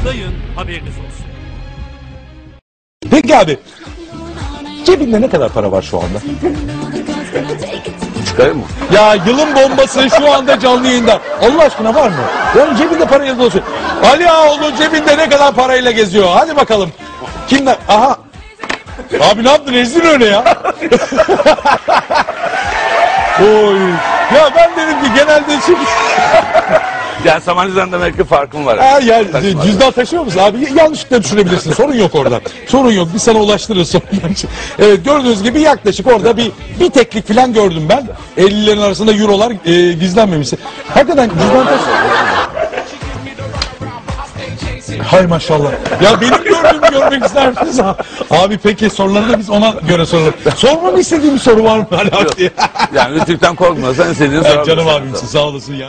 Tıklayın haberiniz olsun. Peki abi. Cebinde ne kadar para var şu anda? Çıkarayım mı? Ya yılın bombası şu anda canlı yayında. Allah aşkına var mı? Onun cebinde parayla dolaşıyor. Ali Ağoğlu cebinde ne kadar parayla geziyor? Hadi bakalım. Kimler? Aha. Abi ne yaptın? Ezdin öyle ya. Oy. Ya ben dedim ki genelde çünkü... Yani Sabancı'dan demek ki farkım var. Ha, ya, Taşıma. cüzdan taşıyor musun abi? Yanlışlıkla düşürebilirsin. Sorun yok orada. Sorun yok. Biz sana ulaştırırız. Evet gördüğünüz gibi yaklaşık orada bir bir teklik falan gördüm ben. 50'lerin arasında eurolar e, gizlenmemiş. Hakikaten cüzdan taşıyor. Hay maşallah. Ya benim gördüğümü görmek ister misiniz? abi? Abi peki soruları da biz ona göre soralım. Sormamı istediğim bir soru var mı diye. Yani Rütük'ten korkmuyorsan istediğini sorabilirsin. canım abimsin sağ olasın ya.